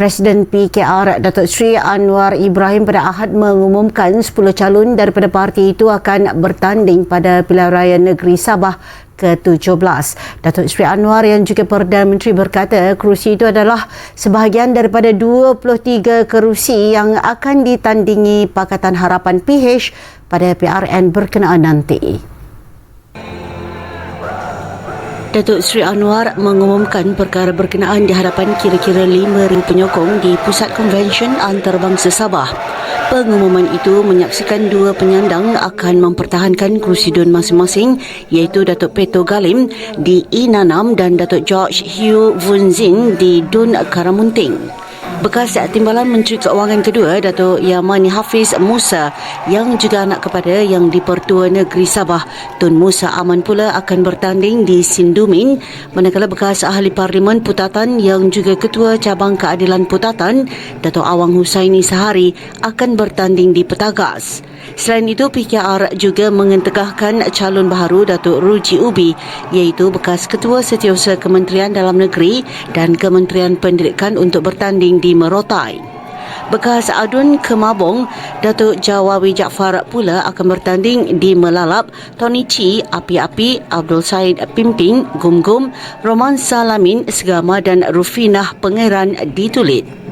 Presiden PKR Datuk Seri Anwar Ibrahim pada Ahad mengumumkan 10 calon daripada parti itu akan bertanding pada pilihan raya negeri Sabah ke-17. Datuk Seri Anwar yang juga Perdana Menteri berkata kerusi itu adalah sebahagian daripada 23 kerusi yang akan ditandingi Pakatan Harapan PH pada PRN berkenaan nanti. Datuk Seri Anwar mengumumkan perkara berkenaan di hadapan kira-kira 5,000 penyokong di Pusat Konvensyen Antarabangsa Sabah. Pengumuman itu menyaksikan dua penyandang akan mempertahankan kerusi dun masing-masing iaitu Datuk Peto Galim di Inanam dan Datuk George Hugh Vunzin di Dun Karamunting. Bekas Timbalan Menteri Keuangan kedua Datuk Yamani Hafiz Musa yang juga anak kepada yang di-Pertua Negeri Sabah Tun Musa Aman pula akan bertanding di Sindumin manakala bekas Ahli Parlimen Putatan yang juga Ketua Cabang Keadilan Putatan Datuk Awang Husaini Sahari akan bertanding di Petagas. Selain itu, PKR juga mengentegahkan calon baharu Datuk Ruji Ubi iaitu bekas Ketua Setiausaha Kementerian Dalam Negeri dan Kementerian Pendidikan untuk bertanding di Merotai. Bekas Adun Kemabong, Datuk Jawawi Jaafar pula akan bertanding di Melalap, Tony Chi, Api-Api, Abdul Said Pimping, Gum Gum, Roman Salamin, Segama dan Rufinah Pangeran di Tulit.